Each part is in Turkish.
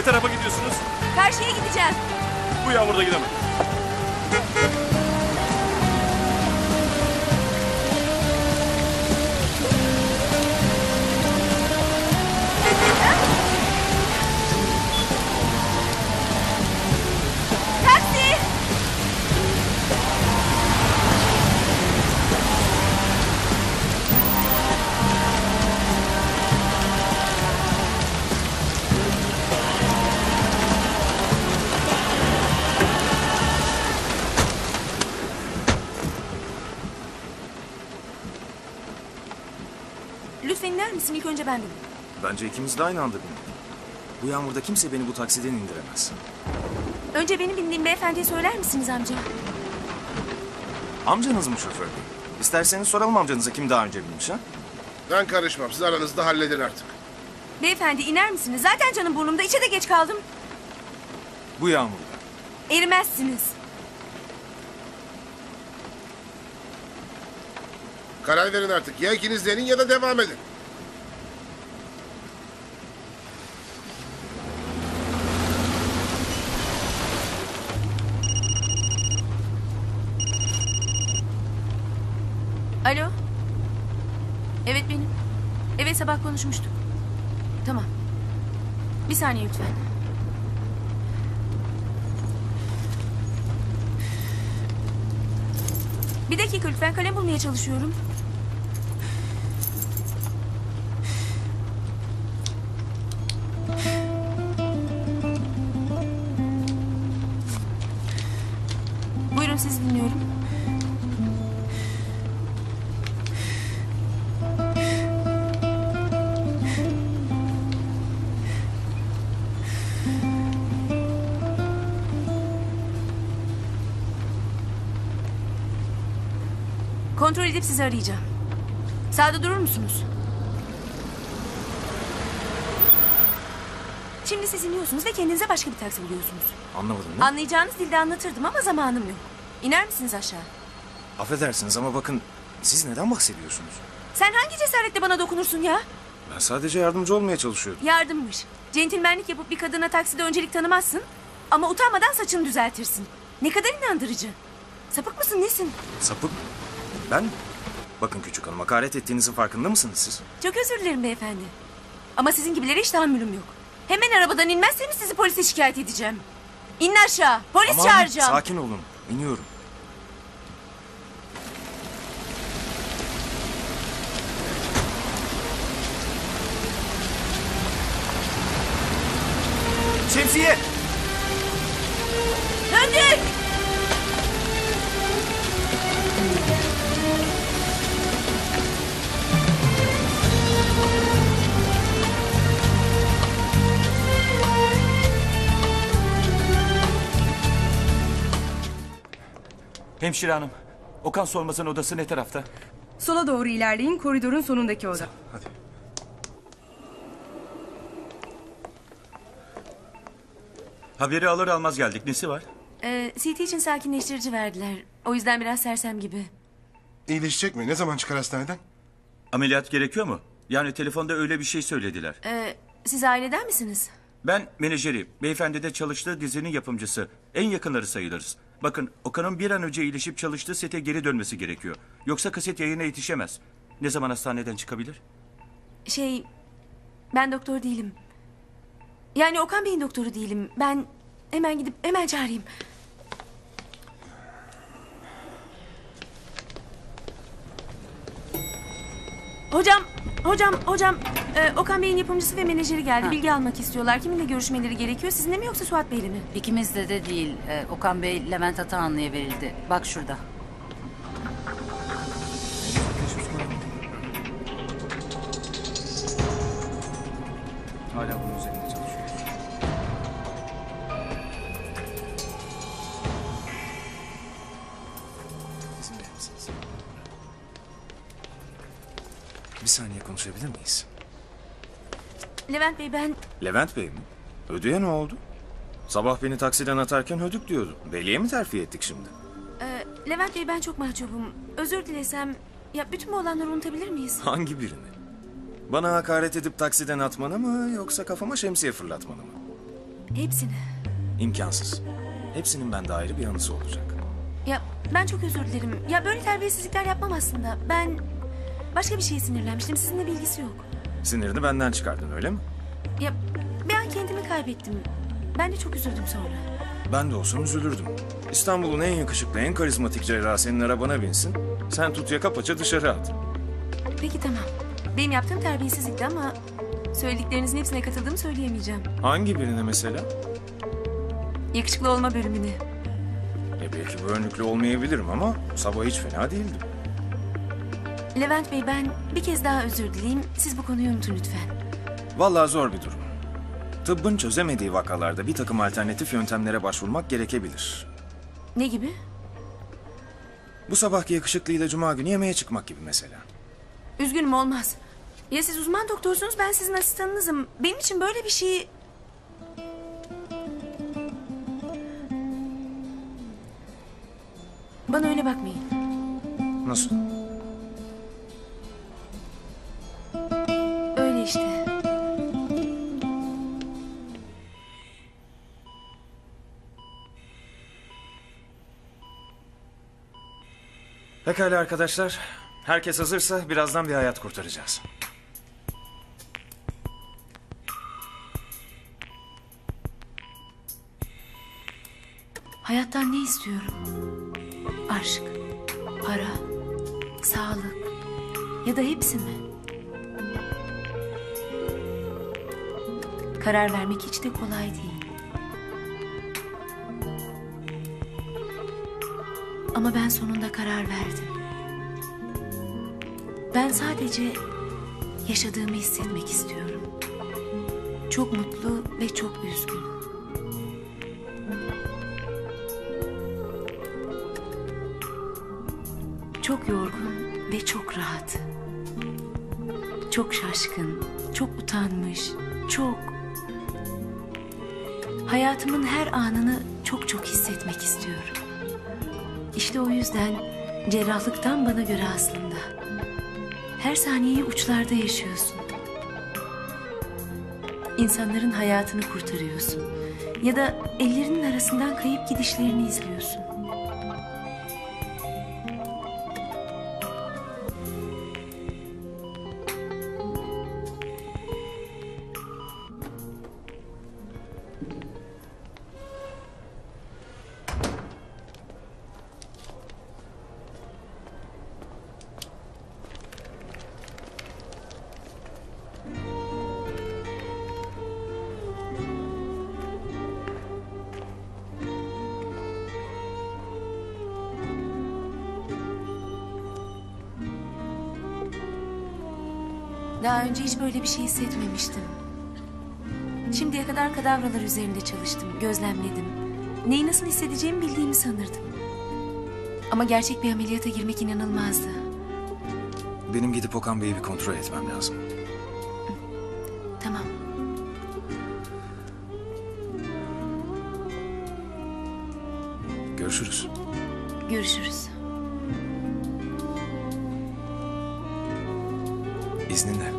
Ne tarafa gidiyorsunuz? Karşıya gideceğim. Bu yağmurda gidemem. Misin? İlk önce ben bineyim. Bence ikimiz de aynı anda binelim. Bu yağmurda kimse beni bu taksiden indiremez. Önce benim bindiğim beyefendiye söyler misiniz amca? Amcanız mı şoför bey? İsterseniz soralım amcanıza kim daha önce binmiş ha? Ben karışmam. Siz aranızda halledin artık. Beyefendi iner misiniz? Zaten canım burnumda. İçe de geç kaldım. Bu yağmurda. Erimezsiniz. Karar verin artık. Ya ikiniz denin ya da devam edin. Sabah konuşmuştuk. Tamam. Bir saniye lütfen. Bir dakika lütfen kalem bulmaya çalışıyorum. Kontrol edip sizi arayacağım. Sağda durur musunuz? Şimdi siz iniyorsunuz ve kendinize başka bir taksi buluyorsunuz. Anlamadım ne? Anlayacağınız dilde anlatırdım ama zamanım yok. İner misiniz aşağı? Affedersiniz ama bakın siz neden bahsediyorsunuz? Sen hangi cesaretle bana dokunursun ya? Ben sadece yardımcı olmaya çalışıyordum. Yardımmış. Centilmenlik yapıp bir kadına takside öncelik tanımazsın. Ama utanmadan saçını düzeltirsin. Ne kadar inandırıcı. Sapık mısın nesin? Sapık. Ben mi? Bakın küçük hanım hakaret ettiğinizin farkında mısınız siz? Çok özür dilerim beyefendi. Ama sizin gibilere hiç tahammülüm yok. Hemen arabadan inmezseniz sizi polise şikayet edeceğim. İnin aşağı. Polis Aman, çağıracağım. sakin olun. İniyorum. Şemsiye! Döndük. Hemşire hanım, Okan Solmaz'ın odası ne tarafta? Sola doğru ilerleyin koridorun sonundaki oda. Hadi. Haberi alır almaz geldik. Nesi var? Ee, CT için sakinleştirici verdiler. O yüzden biraz sersem gibi. İyileşecek mi? Ne zaman çıkar hastaneden? Ameliyat gerekiyor mu? Yani telefonda öyle bir şey söylediler. Ee, siz aileden misiniz? Ben menajeriyim. Beyefendi de çalıştığı dizinin yapımcısı. En yakınları sayılırız. Bakın Okan'ın bir an önce iyileşip çalıştığı sete geri dönmesi gerekiyor. Yoksa kaset yayına yetişemez. Ne zaman hastaneden çıkabilir? Şey, ben doktor değilim. Yani Okan Bey'in doktoru değilim. Ben hemen gidip hemen çağırayım. Hocam, hocam, hocam. e, Okan Bey'in yapımcısı ve menajeri geldi. Bilgi almak istiyorlar. Kiminle görüşmeleri gerekiyor? Sizinle mi yoksa Suat Bey'le mi? İkimizde de değil. Ee, Okan Bey Levent Atahanlı'ya verildi. Bak şurada. Levent Bey ben... Levent Bey mi? Ödüye ne oldu? Sabah beni taksiden atarken hödük diyordu. Veliye mi terfi ettik şimdi? e, Levent Bey ben çok mahcubum. Özür dilesem... Ya bütün bu olanları unutabilir miyiz? Hangi birini? Bana hakaret edip taksiden atmanı mı yoksa kafama şemsiye fırlatmanı mı? Hepsini. İmkansız. Hepsinin bende ayrı bir anısı olacak. Ya ben çok özür dilerim. Ya böyle terbiyesizlikler yapmam aslında. Ben başka bir şeye sinirlenmiştim. Sizinle bilgisi yok. Sinirini benden çıkardın öyle mi? Ya bir an kendimi kaybettim. Ben de çok üzüldüm sonra. Ben de olsam üzülürdüm. İstanbul'un en yakışıklı, en karizmatik cerrahı senin arabana binsin. Sen tut yaka paça dışarı at. Peki tamam. Benim yaptığım terbiyesizlikti ama söylediklerinizin hepsine katıldığımı söyleyemeyeceğim. Hangi birine mesela? Yakışıklı olma bölümüne. E belki bu önlüklü olmayabilirim ama sabah hiç fena değildim. Levent Bey ben bir kez daha özür dileyeyim. Siz bu konuyu unutun lütfen. Vallahi zor bir durum. Tıbbın çözemediği vakalarda bir takım alternatif yöntemlere başvurmak gerekebilir. Ne gibi? Bu sabahki yakışıklıyla cuma günü yemeğe çıkmak gibi mesela. Üzgünüm olmaz. Ya siz uzman doktorsunuz ben sizin asistanınızım. Benim için böyle bir şey... Bana öyle bakmayın. Nasıl? Pekala arkadaşlar. Herkes hazırsa birazdan bir hayat kurtaracağız. Hayattan ne istiyorum? Aşk, para, sağlık ya da hepsi mi? Karar vermek hiç de kolay değil. Ama ben sonunda karar verdim. Ben sadece yaşadığımı hissetmek istiyorum. Çok mutlu ve çok üzgün. Çok yorgun ve çok rahat. Çok şaşkın, çok utanmış, çok. Hayatımın her anını çok çok hissetmek istiyorum. İşte o yüzden cerrahlıktan bana göre aslında. Her saniyeyi uçlarda yaşıyorsun. İnsanların hayatını kurtarıyorsun. Ya da ellerinin arasından kayıp gidişlerini izliyorsun. Daha önce hiç böyle bir şey hissetmemiştim. Şimdiye kadar kadavralar üzerinde çalıştım, gözlemledim. Neyi nasıl hissedeceğimi bildiğimi sanırdım. Ama gerçek bir ameliyata girmek inanılmazdı. Benim gidip Okan Bey'i bir kontrol etmem lazım. Tamam. Görüşürüz. Görüşürüz. İzninle.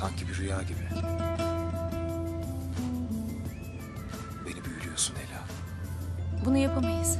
Sanki bir rüya gibi. Beni büyülüyorsun Ela. Bunu yapamayız.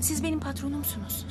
Siz benim patronumsunuz.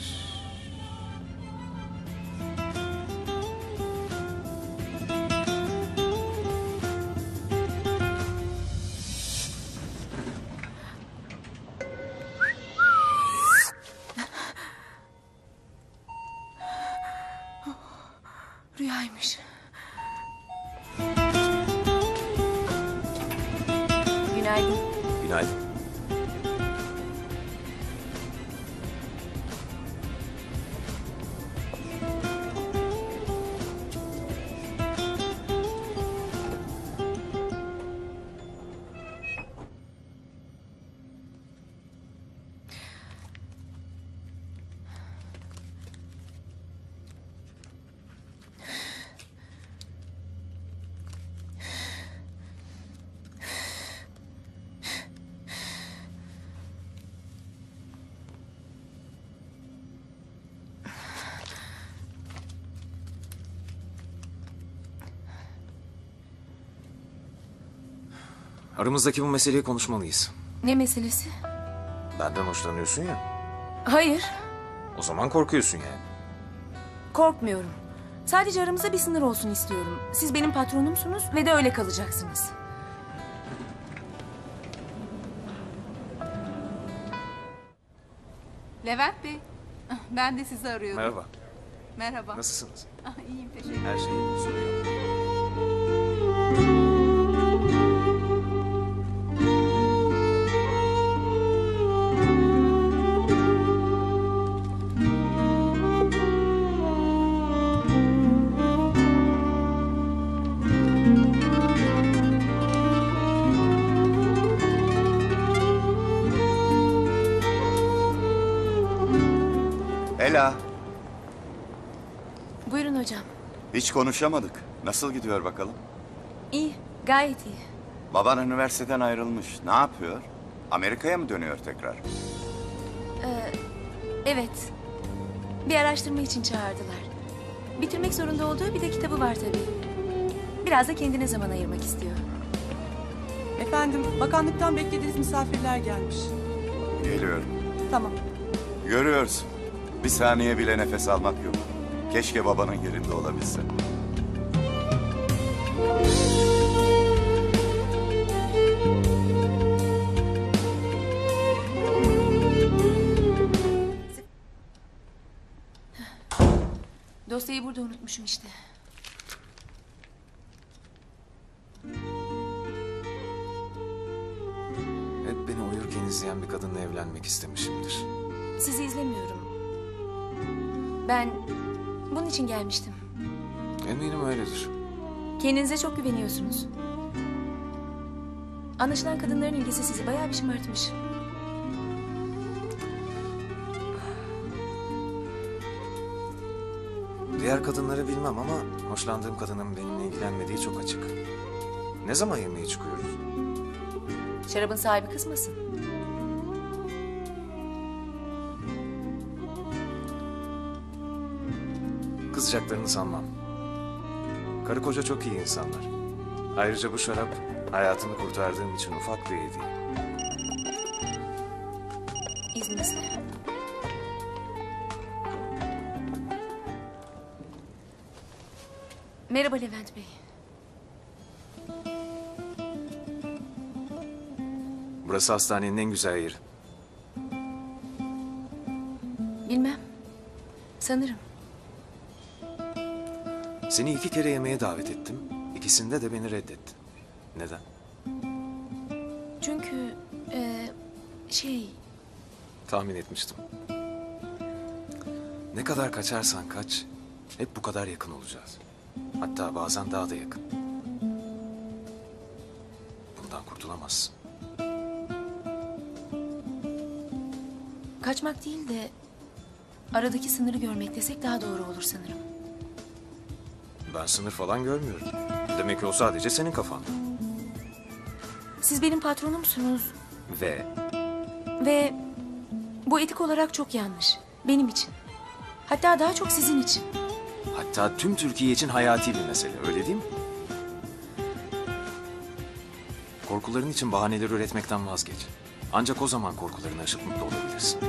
Aramızdaki bu meseleyi konuşmalıyız. Ne meselesi? Benden hoşlanıyorsun ya. Hayır, O zaman korkuyorsun yani. korkmuyorum. Sadece aramızda bir sınır olsun istiyorum. Siz benim patronumsunuz ve de öyle kalacaksınız. Levent Bey, ben de sizi arıyordum. Merhaba. Merhaba. Nasılsınız? Ah, iyiyim, teşekkür Her şey soruyor. Buyurun hocam. hiç konuşamadık. Nasıl gidiyor bakalım? İyi, gayet iyi. Baban üniversiteden ayrılmış. Ne yapıyor? Amerika'ya mı dönüyor tekrar? Evet. Bir araştırma için çağırdılar. Bitirmek zorunda olduğu bir de kitabı var tabii. Biraz da kendine zaman ayırmak istiyor. Efendim, bakanlıktan beklediğiniz misafirler gelmiş. Geliyorum. Tamam. Görüyorsun. Bir saniye bile nefes almak yok. Keşke babanın yerinde olabilse. Dosyayı burada unutmuşum işte. Hep beni uyurken izleyen bir kadınla evlenmek istemişimdir. Sizi izlemiyorum. Ben bunun için gelmiştim. Eminim öyledir. Kendinize çok güveniyorsunuz. Anlaşılan kadınların ilgisi sizi bayağı bir şımartmış. Diğer kadınları bilmem ama hoşlandığım kadının benimle ilgilenmediği çok açık. Ne zaman yemeğe çıkıyoruz? Şarabın sahibi kızmasın. Kızacaklarını sanmam. Karı koca çok iyi insanlar. Ayrıca bu şarap hayatını kurtardığım için ufak bir hediye. İzninizle. Merhaba Levent Bey. Burası hastanenin en güzel yeri. Bilmem. Sanırım. Seni iki kere yemeğe davet ettim. İkisinde de beni reddettin. Neden? Çünkü e, şey Tahmin etmiştim. Ne kadar kaçarsan kaç, hep bu kadar yakın olacağız. Hatta bazen daha da yakın. Bundan kurtulamazsın. kaçmak değil de aradaki sınırı görmek desek daha doğru olur sanırım. Ben sınır falan görmüyorum. Demek ki o sadece senin kafanda. Siz benim patronumsunuz Ve ve bu etik olarak çok yanlış. Benim için. Hatta daha çok sizin için. hatta tüm Türkiye için hayati bir mesele, öyle değil mi? Korkuların için bahaneler üretmekten vazgeç. Ancak o zaman korkularını aşıp mutlu olabilirsin.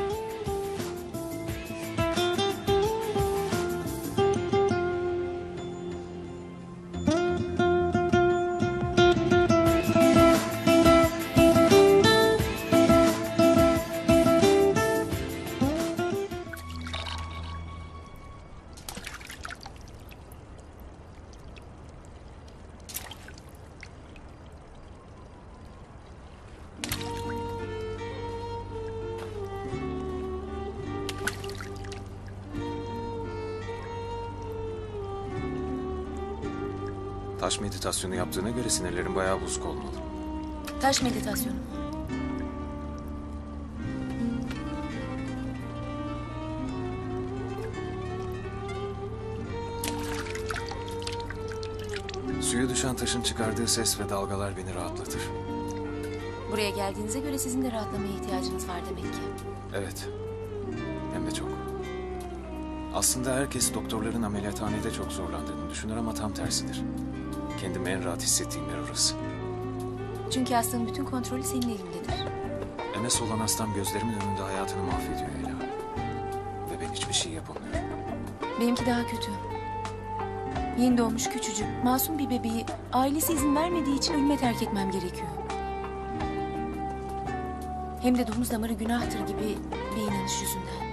Taş meditasyonu yaptığına göre sinirlerin bayağı bozuk olmalı. Taş meditasyonu. Suya düşen taşın çıkardığı ses ve dalgalar beni rahatlatır. Buraya geldiğinize göre sizin de rahatlamaya ihtiyacınız var demek ki. Evet. Hem de çok. Aslında herkes doktorların ameliyathanede çok zorlandığını düşünür ama tam tersidir. Kendimi en rahat hissettiğim yer orası. Çünkü hastanın bütün kontrolü senin elindedir. MS olan hastam gözlerimin önünde hayatını mahvediyor Ela. Ve ben hiçbir şey yapamıyorum. Benimki daha kötü. Yeni doğmuş küçücük, masum bir bebeği ailesi izin vermediği için ölüme terk etmem gerekiyor. Hem de domuz damarı günahtır gibi bir inanış yüzünden.